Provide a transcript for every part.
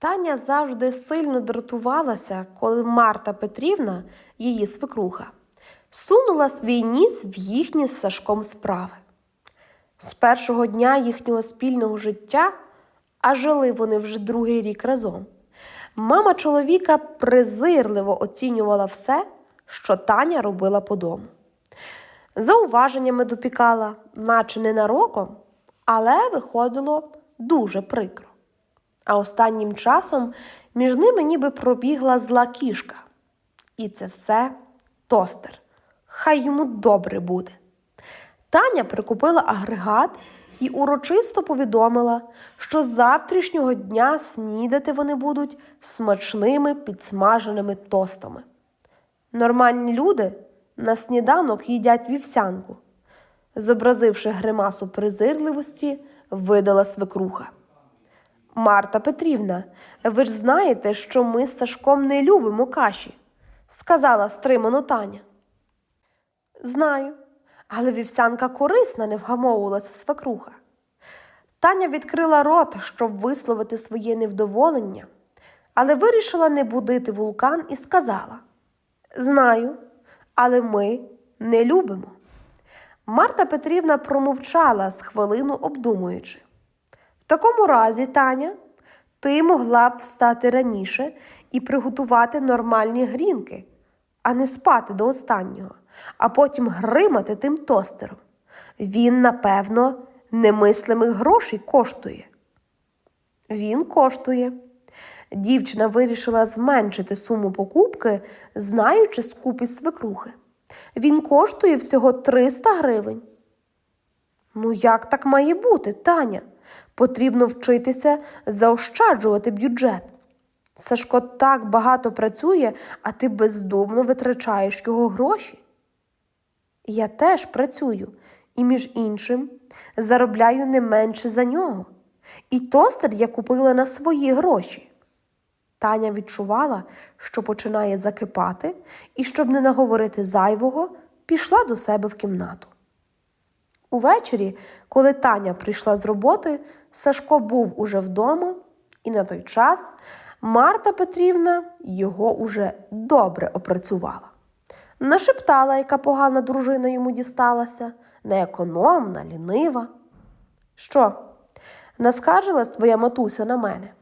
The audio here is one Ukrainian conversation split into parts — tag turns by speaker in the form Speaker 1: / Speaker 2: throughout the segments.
Speaker 1: Таня завжди сильно дратувалася, коли Марта Петрівна, її свекруха, сунула свій ніс в їхні з Сашком справи. З першого дня їхнього спільного життя, а жили вони вже другий рік разом, мама чоловіка презирливо оцінювала все, що Таня робила по дому. Зауваженнями допікала, наче ненароком, але виходило дуже прикро. А останнім часом між ними ніби пробігла зла кішка. І це все тостер. Хай йому добре буде. Таня прикупила агрегат і урочисто повідомила, що з завтрашнього дня снідати вони будуть смачними підсмаженими тостами. Нормальні люди на сніданок їдять вівсянку. Зобразивши гримасу презирливості, видала свекруха. Марта Петрівна, ви ж знаєте, що ми з Сашком не любимо каші, сказала стримано Таня. Знаю, але вівсянка корисна, не вгамовувалася свекруха. Таня відкрила рот, щоб висловити своє невдоволення, але вирішила не будити вулкан і сказала: Знаю, але ми не любимо. Марта Петрівна промовчала з хвилину обдумуючи. Такому разі, Таня, ти могла б встати раніше і приготувати нормальні грінки, а не спати до останнього, а потім гримати тим тостером. Він, напевно, немислимих грошей коштує. Він коштує. Дівчина вирішила зменшити суму покупки, знаючи скупість свекрухи. Він коштує всього 300 гривень. Ну, як так має бути, Таня? Потрібно вчитися заощаджувати бюджет. Сашко так багато працює, а ти бездумно витрачаєш його гроші. Я теж працюю і, між іншим, заробляю не менше за нього. І тостер я купила на свої гроші. Таня відчувала, що починає закипати, і, щоб не наговорити зайвого, пішла до себе в кімнату. Увечері, коли Таня прийшла з роботи, Сашко був уже вдома, і на той час Марта Петрівна його уже добре опрацювала. Нашептала, яка погана дружина йому дісталася, неекономна, лінива. Що, наскаржилась твоя матуся на мене?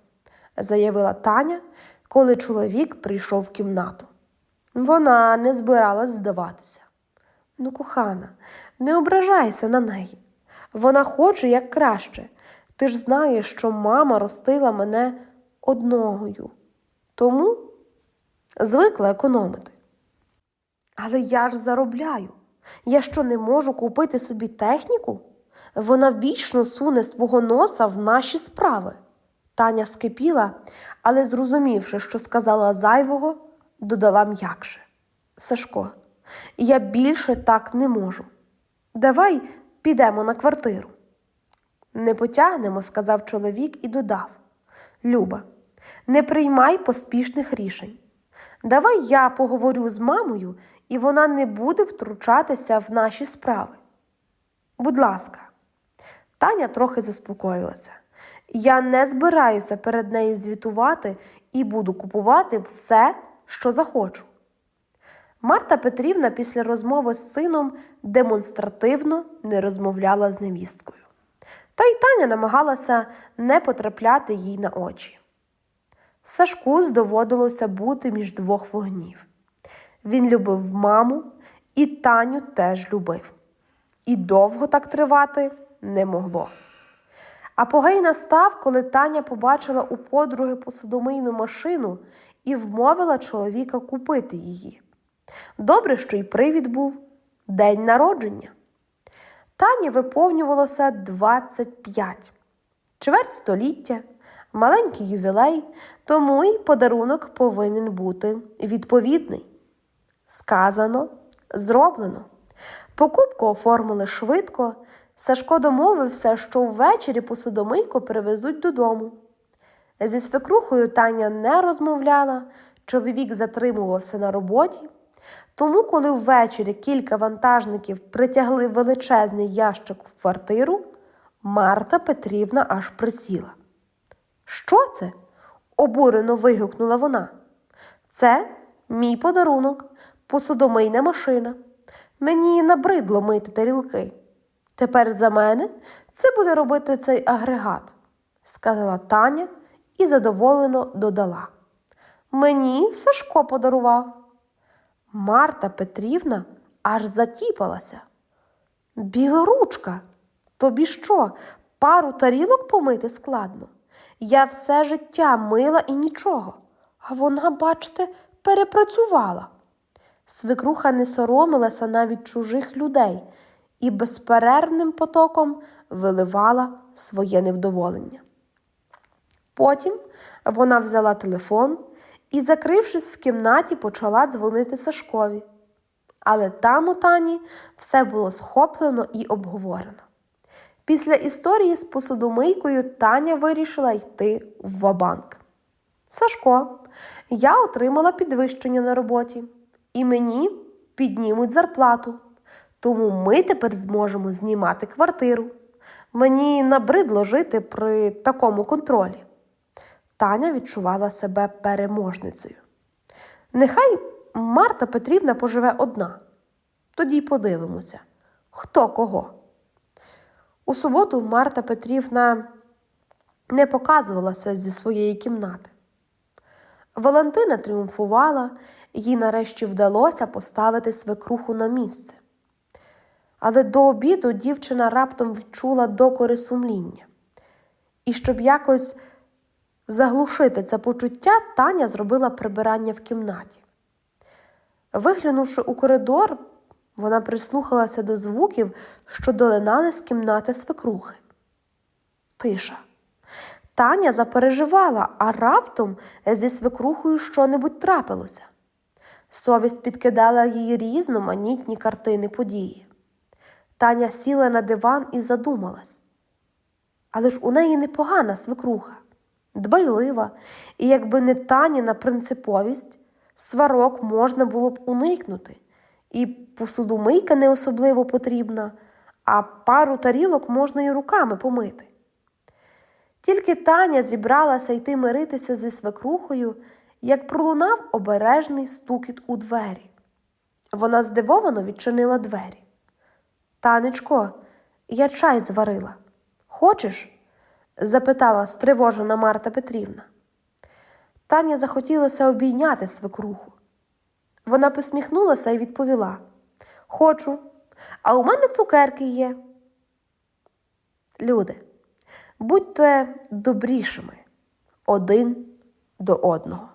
Speaker 1: заявила Таня, коли чоловік прийшов в кімнату. Вона не збиралась здаватися. Ну, кохана, не ображайся на неї. Вона хоче як краще. Ти ж знаєш, що мама ростила мене одногою. Тому звикла економити. Але я ж заробляю. Я що не можу купити собі техніку? Вона вічно суне свого носа в наші справи. Таня скипіла, але, зрозумівши, що сказала зайвого, додала м'якше. Сашко, я більше так не можу. Давай підемо на квартиру. Не потягнемо, сказав чоловік і додав. Люба, не приймай поспішних рішень. Давай я поговорю з мамою, і вона не буде втручатися в наші справи. Будь ласка, Таня трохи заспокоїлася. Я не збираюся перед нею звітувати і буду купувати все, що захочу. Марта Петрівна після розмови з сином демонстративно не розмовляла з невісткою. Та й Таня намагалася не потрапляти їй на очі. Сашку здоводилося бути між двох вогнів. Він любив маму і Таню теж любив. І довго так тривати не могло. Апогей настав, коли Таня побачила у подруги посудомийну машину і вмовила чоловіка купити її. Добре, що й привід був день народження. Тані виповнювалося 25, чверть століття, маленький ювілей, тому й подарунок повинен бути відповідний. Сказано, зроблено. Покупку оформили швидко. Сашко домовився, що ввечері посудомийку привезуть додому. Зі свекрухою Таня не розмовляла, чоловік затримувався на роботі. Тому, коли ввечері кілька вантажників притягли величезний ящик в квартиру, Марта Петрівна аж присіла. Що це? обурено вигукнула вона. Це мій подарунок, посудомийна машина. Мені набридло мити тарілки. Тепер за мене це буде робити цей агрегат, сказала Таня і задоволено додала. Мені Сашко подарував. Марта Петрівна аж затіпалася. Білоручка, тобі що, пару тарілок помити складно? Я все життя мила і нічого, а вона, бачите, перепрацювала. Свекруха не соромилася навіть чужих людей і безперервним потоком виливала своє невдоволення. Потім вона взяла телефон і, закрившись в кімнаті, почала дзвонити Сашкові. Але там у Тані все було схоплено і обговорено. Після історії з посудомийкою Таня вирішила йти в вабанк. Сашко, я отримала підвищення на роботі, і мені піднімуть зарплату. Тому ми тепер зможемо знімати квартиру. Мені набридло жити при такому контролі. Таня відчувала себе переможницею. Нехай Марта Петрівна поживе одна. Тоді й подивимося, хто кого. У суботу Марта Петрівна не показувалася зі своєї кімнати. Валентина тріумфувала, їй нарешті вдалося поставити свекруху на місце. Але до обіду дівчина раптом відчула докори сумління. І щоб якось заглушити це почуття, Таня зробила прибирання в кімнаті. Виглянувши у коридор, вона прислухалася до звуків, що долинали з кімнати свекрухи. Тиша. Таня запереживала, а раптом зі свекрухою що-небудь трапилося. Совість підкидала їй різноманітні картини події. Таня сіла на диван і задумалась. Але ж у неї непогана свекруха, дбайлива, і якби не Таніна принциповість, сварок можна було б уникнути, і посудомийка не особливо потрібна, а пару тарілок можна і руками помити. Тільки Таня зібралася йти миритися зі свекрухою, як пролунав обережний стукіт у двері. Вона здивовано відчинила двері. Танечко, я чай зварила. Хочеш? Запитала стривожена Марта Петрівна. Таня захотілося обійняти свекруху. Вона посміхнулася і відповіла: Хочу, а у мене цукерки є. Люди, будьте добрішими один до одного.